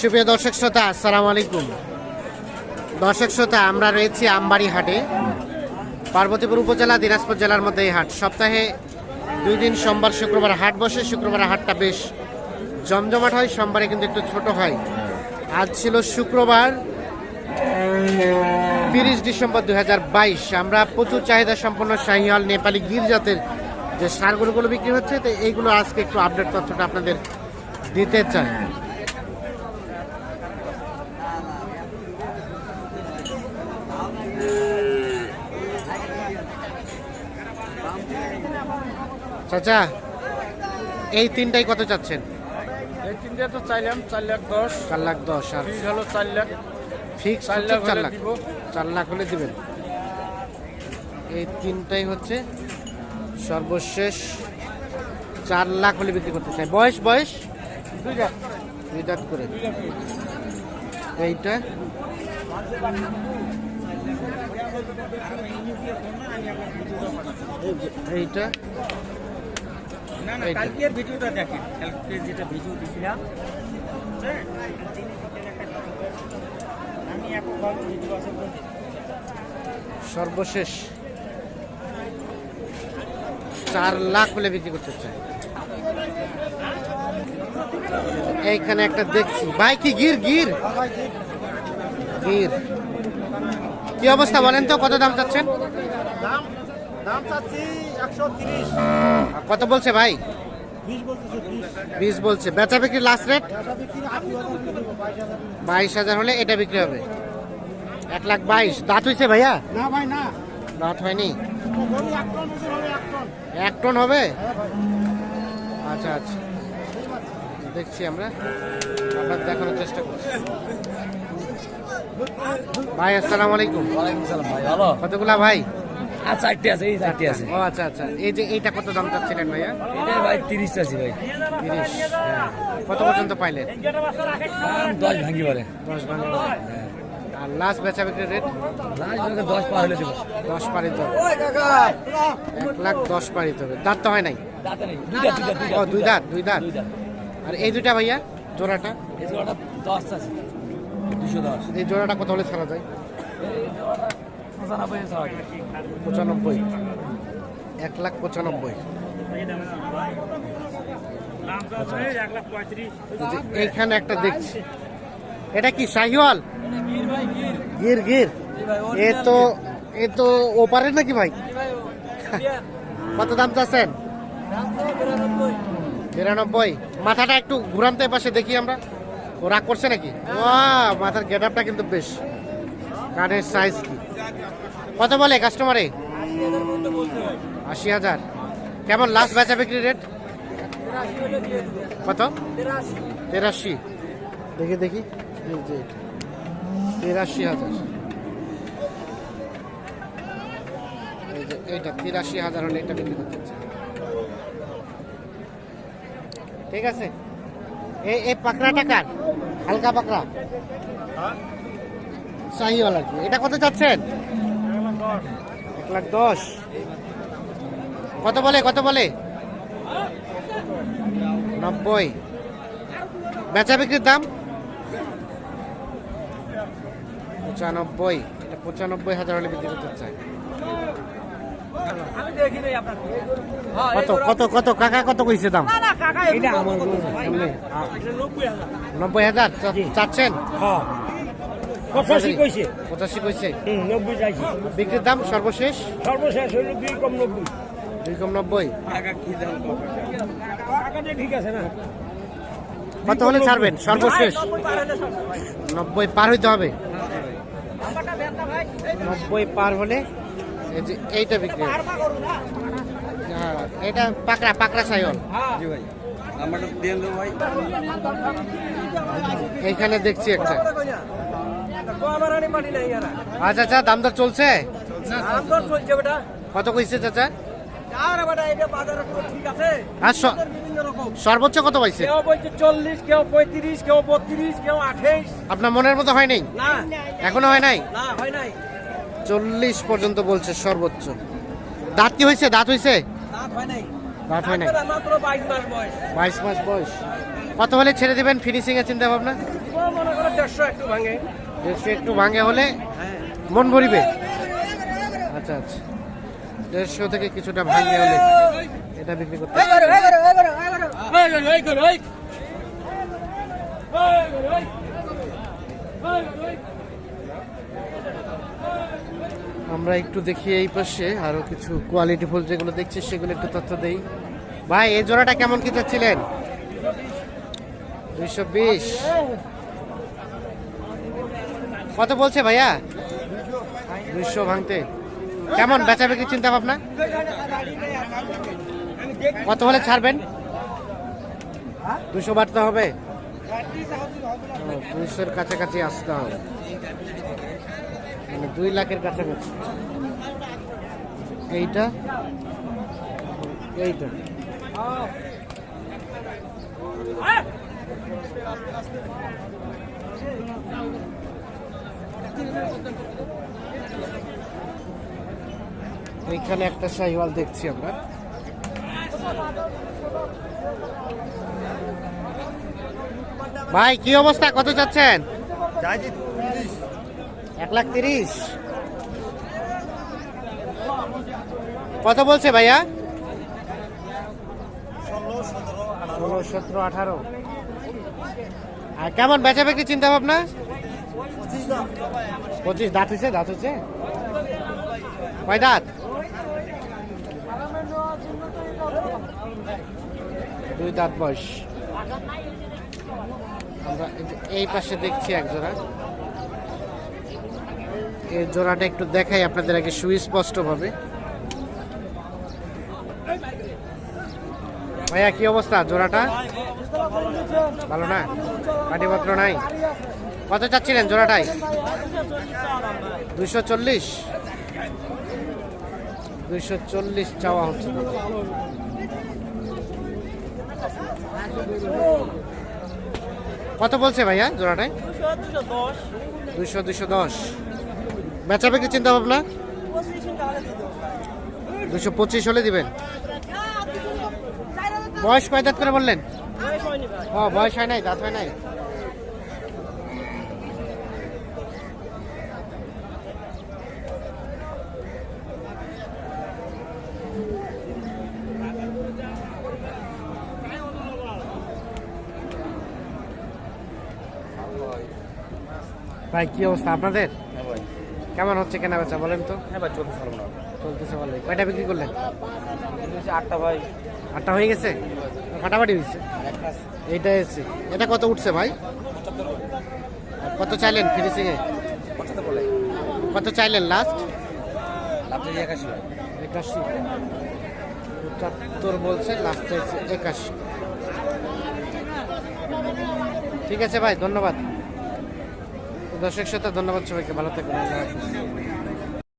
সুপ্রিয় দর্শক শ্রোতা, আসসালামু আলাইকুম। দর্শক শ্রোতা, আমরা রয়েছি আমবাড়ি হাটে। পার্বতীপুর উপজেলা, দিনাজপুর জেলার মধ্যে এই হাট। সপ্তাহে দুই দিন, সোমবার, শুক্রবার হাট বসে। শুক্রবার হাটটা বেশ জমজমাট হয়, সোমবারে কিন্তু একটু ছোট হয়। আজ ছিল শুক্রবার, তিরিশ ডিসেম্বর দু হাজার বাইশ। আমরা প্রচুর চাহিদা সম্পন্ন শাহিয়াল নেপালি গির জাতের যে সারগুলোগুলো বিক্রি হচ্ছে, তো এইগুলো আজকে একটু আপডেট তথ্যটা আপনাদের দিতে চাই। চাচা এই তিনটাই কত চাচ্ছেন? এই তিনটে তো চাইলাম চার লাখ দশ। চার লাখ দশ আর ফিস হলো চার লাখ। ফিক্স চার চার লাখ হলে লাখ। চার লাখ হলে দিবেন। এই তিনটাই হচ্ছে সর্বশেষ চার লাখ হলে বিক্রি করতে চাই। বয়স বয়স? দুই লাখ। দুই দাঁত করে। এইটা? এইটা? না না কালকের ভিডিওটা দেখেন। কালকে যেটা ভিডিও দিছিলাম হ্যাঁ? আমি এখন ভিডিও আছে সর্বশেষ চার লাখ হলে বিক্রি করতে চাই। এইখানে একটা দেখছি। ভাই কি গির গির? গির। কি অবস্থা বলেন তো কত দাম চাচ্ছেন? দাম দাম চাচ্ছি একশো তিরিশ। কত বলছে ভাই? বিশ বলছে বেচা বিক্রি লাস্ট রেট বাইশ হাজার। হলে এটা বিক্রি হবে। এক লাখ বাইশ। দাঁত হয়েছে ভাইয়া? না ভাই না। দাঁত হয়নি। এক টন হবে এক টন। এক টন হবে? হ্যাঁ আচ্ছা আচ্ছা। দেখছি আমরা। আমরা দেখানোর চেষ্টা করছি। ভাই আসসালামু আলাইকুম। ওয়ালাইকুম সালাম ভাই ভালো? কতগুলা ভাই? আর চারটে আছে এই চারটে আছে। ও আচ্ছা আচ্ছা। এই যে এইটা কত দাম চাচ্ছিলেন ভাইয়া? এটা ভাই তিরিশ আছে ভাই। তিরিশ কত পর্যন্ত পাইলেন? দশ ভাঙি পারে। দশ ভাঙে আর লাস্ট বেচা বিক্রির রেট? লাস্ট ভাগে দশ পার হলে দেবো। দশ পারিত হবে। এক লাখ দশ পারিত হবে। দাঁত তো হয় নাই? ও দুই দাঁত দুই দাঁত। আর এই দুইটা ভাইয়া জোড়াটা? এই জোড়াটা দশ আছে দুশো দশ। এই জোড়াটা কত হলে ছাড়া যায়? পঁচানব্বই এক লাখ পঁচানব্বই। এইখানে একটা দেখছি। এটা কি শাহিওয়াল? গির গির। এ তো এ তো ওপারের নাকি ভাই? কত দাম চাচ্ছেন? বিরানব্বই। মাথাটা একটু ঘুরানতে পাশে দেখি আমরা। ও রাগ করছে নাকি? ও মাথার গেট আপটা কিন্তু বেশ। কানের সাইজ কি। কত বলে কাস্টমারে আশি হাজার। কেমন লাস্ট বেচা বিক্রি রেট কত? তেরাশি। দেখি দেখি। তেরাশি হাজার। এইটা তিরাশি হাজার হলে এটা বিক্রি করতে। ঠিক আছে? এই এই পাকড়াটা কার? হালকা পাকড়া? শাহিওয়াল আর কি? এটা কত চাচ্ছেন? এক লাখ দশ। কত বলে কত বলে? নব্বই। বেচা বিক্রির দাম? পঁচানব্বই। এটা পঁচানব্বই হাজার হলে বিক্রি করতে চাই আমি দেখি নাই আপনার কত কত কত কাকা কত কইছে দাম? এটা নব্বই হাজার। চাচ্ছেন? পঁচাশি কইছে। পঁচাশি কইছে? নব্বই চাইছি। বিক্রির দাম সর্বশেষ? সর্বশেষ হইল দুই কম নব্বই। দুই কম নব্বই? ঠিক আছে না। কত হলে ছাড়বেন? সর্বশেষ? নব্বই পার হইতে হবে? নব্বই পার হলে এইটা বিক্রি হ্যাঁ এটা পাকড়া পাকড়া সাইল ভাই এইখানে দেখছি একটা। আচ্ছা আচ্ছা দাম দর চলছে। কত কইছে চাচা? সর্বোচ্চ কত পাইছে? চল্লিশ কেউ পঁয়ত্রিশ কেউ বত্রিশ কেউ আঠাইশ। আপনার মনের মতো হয় নাই? এখনও হয় নাই? চল্লিশ পর্যন্ত বলছে সর্বোচ্চ। দাঁত কি হয়েছে দাঁত হয়েছে দাঁত হয় নাই। বাইশ মাস বয়স। কত হলে ছেড়ে দিবেন? ফিনিশিং এর চিন্তা ভাবনা? দেড়শো একটু ভাঙে। দেড়শো একটু ভাঙে হলে মন ভরিবে? আচ্ছা আচ্ছা। দেড়শো থেকে কিছুটা ভাঙে হলে এটা বিক্রি করতে আমরা একটু দেখি এই পাশে আরও কিছু কোয়ালিটি ফুল যেগুলো দেখছি সেগুলো একটু তথ্য দেই। ভাই এই জোড়াটা কেমন কি চাচ্ছিলেন? দুইশো বিশ। কত বলছে ভাইয়া? দুইশো ভাঙতে। কেমন বেচা বিক্রি চিন্তা ভাবনা? কত হলে ছাড়বেন? দুশো বাড়তে হবে? দুইশোর কাছাকাছি আসতে হবে। মানে দুই লাখের কাছাকাছি। এইটা? এইটা। এইখানে একটা শাহিওয়াল দেখছি আমরা। ভাই কি অবস্থা? কত চাচ্ছেন? এক লাখ তিরিশ। কত বলছে ভাইয়া? ষোলো সতেরো আঠারো। আর কেমন বেচা বিক্রি চিন্তা ভাবনা পঁচিশ, দাঁত হয়েছে দাঁত হয়েছে? কয় দাঁত? দুই দাঁত বয়স। আমরা এই পাশে দেখছি এক জোড়া। এই জোড়াটা একটু দেখাই আপনাদের আগে সুস্পষ্ট ভাবে ভাইয়া, কি অবস্থা জোড়াটা? ভালো না? পাটিপত্র নাই? কত চাচ্ছিলেন জোড়াটাই? দুইশো চল্লিশ। দুইশো চল্লিশ চাওয়া হচ্ছে কত বলছে ভাইয়া জোড়াটায় দুইশো দুইশো দশ। বেচা বিক্রি চিন্তা ভাবনা দুশো পঁচিশ হলে দিবেন। বয়স কয় দাঁত করে বললেন? ও বয়স হয় নাই দাঁত হয় নাই? ভাই কি অবস্থা আপনাদের? হ্যাঁ কেমন হচ্ছে কেনা বেচা বলেন তো। হ্যাঁ ভাই না চলতেছে ভালোই। কয়টা বিক্রি করলেন? আটটা ভাই। আটটা হয়ে গেছে? ফাটাফাটি হয়েছে? এইটা এসছে। এটা কত উঠছে ভাই? কত চাইলেন ফিনিশিং এ? কত বলে কত চাইলেন লাস্ট একাশি ভাই। একাশি। পঁচাত্তর বলছে লাস্ট চাইছে একাশি। ঠিক আছে ভাই ধন্যবাদ। দর্শক সাথে ধন্যবাদ সবাইকে। ভালো থাকবেন আল্লাহ